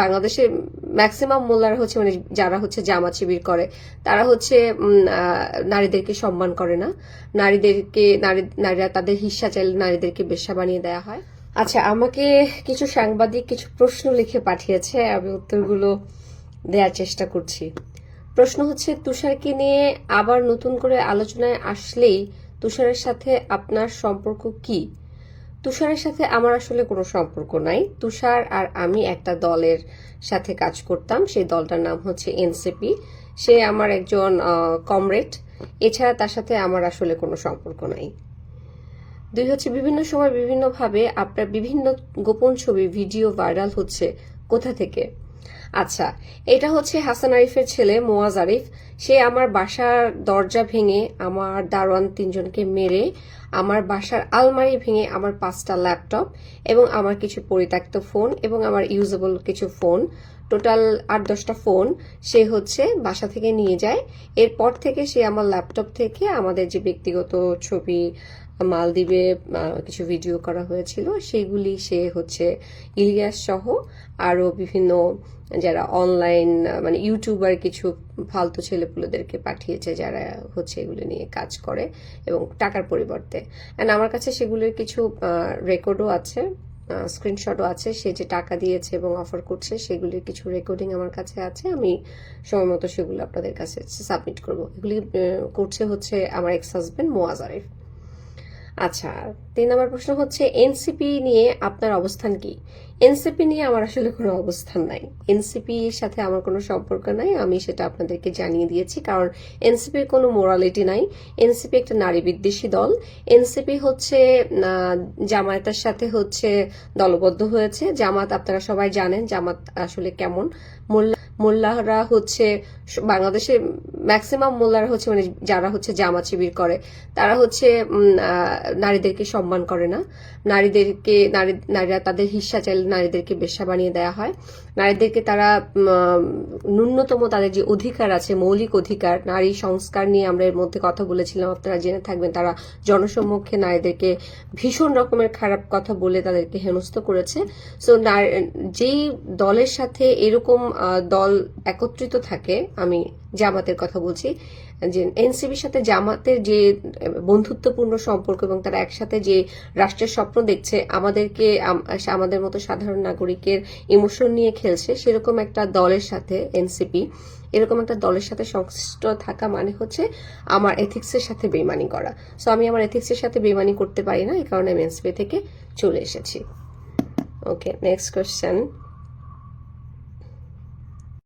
বাংলাদেশের ম্যাক্সিমাম মোল্লারা হচ্ছে মানে যারা হচ্ছে জামা শিবির করে, তারা হচ্ছে নারীদেরকে সম্মান করে না। নারীদেরকে, নারী, নারীরা তাদের হিস্সা চাইলে নারীদেরকে বেশ্যা বানিয়ে দেওয়া হয়। আচ্ছা আমাকে কিছু সাংবাদিক কিছু প্রশ্ন লিখে পাঠিয়েছে, আমি উত্তরগুলো দেওয়ার চেষ্টা করছি। প্রশ্ন হচ্ছে, তুষারকে নিয়ে আবার নতুন করে আলোচনায় আসলেই তুষারের সাথে আপনার সম্পর্ক কি? তুষারের সাথে আমার আসলে কোনো সম্পর্ক নাই। তুষার আর আমি একটা দলের সাথে কাজ করতাম। সেই দলটার নাম হচ্ছে এনসিপি। সে আমার একজন কমরেড। এছাড়া তার সাথে আমার আসলে কোনো সম্পর্ক নাই। দুই হচ্ছে বিভিন্ন সময় বিভিন্নভাবে আপনার বিভিন্ন গোপন ছবি, ভিডিও ভাইরাল হচ্ছে কোথা থেকে? আচ্ছা এটা হচ্ছে হাসান আরিফের ছেলে মোয়াজ আরিফ। সে আমার বাসার দরজা ভেঙে আমার দারোয়ান তিনজনকে মেরে আমার বাসার আলমারি ভেঙে আমার পাঁচটা ল্যাপটপ এবং আমার কিছু পরিত্যক্ত ফোন এবং আমার ইউজেবল কিছু ফোন, টোটাল আট দশটা ফোন সে হচ্ছে বাসা থেকে নিয়ে যায়। এরপর থেকে সে আমার ল্যাপটপ থেকে আমাদের যে ব্যক্তিগত ছবি, মালদ্বীপে কিছু ভিডিও করা হয়েছিল, সেগুলি সে হচ্ছে ইলিয়াস সহ আরও বিভিন্ন যারা অনলাইন মানে ইউটিউবার কিছু ফালতু ছেলেপুলেদেরকে পাঠিয়েছে যারা হচ্ছে এগুলো নিয়ে কাজ করে এবং টাকার পরিবর্তে। অ্যান্ড আমার কাছে সেগুলোর কিছু রেকর্ডও আছে স্ক্রিনশটও আছে। সে যে টাকা দিয়েছে এবং অফার করছে, সেগুলির কিছু রেকর্ডিং আমার কাছে আছে। আমি সময় মতো সেগুলো আপনাদের কাছে সাবমিট করব। এগুলি করছে হচ্ছে আমার এক্স হাজবেন্ড মোয়াজ আরিফ। আচ্ছা তিন নম্বর প্রশ্ন হচ্ছে, এনসিপি নিয়ে আপনার অবস্থান কি? এনসিপি নিয়ে আমার আসলে কোনো অবস্থান নাই। এনসিপি এর সাথে আমার কোনো সম্পর্ক নাই, আমি সেটা আপনাদেরকে জানিয়ে দিয়েছি, কারণ এনসিপির কোনো মোরালিটি নাই। এনসিপি একটা নারী বিদ্বেষী দল। এনসিপি হচ্ছে জামায়াতের সাথে হচ্ছে দলবদ্ধ হয়েছে। জামাত আপনারা সবাই জানেন জামাত আসলে কেমন। মোল্লা মোল্লারা হচ্ছে বাংলাদেশে ম্যাক্সিমাম মোল্লারা হচ্ছে মানে যারা হচ্ছে জামা শিবির করে তারা হচ্ছে নারীদেরকে সম্মান করে না। নারীদেরকে নারী নারীরা তাদের হিস্সা চাইলে নারীদেরকে বেশ্যা বানিয়ে দেওয়া হয়। নারীদেরকে তারা ন্যূনতম তাদের যে অধিকার আছে মৌলিক অধিকার নারী সংস্কার নিয়ে আমরা এর মধ্যে কথা বলেছিলাম আপনারা জেনে থাকবেন তারা জনসম্মুখে নারীদেরকে ভীষণ রকমের খারাপ কথা বলে তাদেরকে হেনস্থ করেছে। সো যেই দলের সাথে এরকম আহ, দল একত্রিত থাকে, আমি জামাতের কথা বলছি, যে এনসিবির সাথে জামাতের যে বন্ধুত্বপূর্ণ সম্পর্ক এবং তারা একসাথে যে রাষ্ট্রের স্বপ্ন দেখছে, আমাদেরকে আমাদের মতো সাধারণ নাগরিকের ইমোশন নিয়ে খেলছে, সেরকম একটা দলের সাথে এনসিপি, এরকম একটা দলের সাথে সংশ্লিষ্ট থাকা মানে হচ্ছে আমার এথিক্সের সাথে বেমানি করা। সো আমি আমার এথিক্সের সাথে বেমানি করতে পারি না, এই কারণে আমি এনসিপি থেকে চলে এসেছি। Okay next question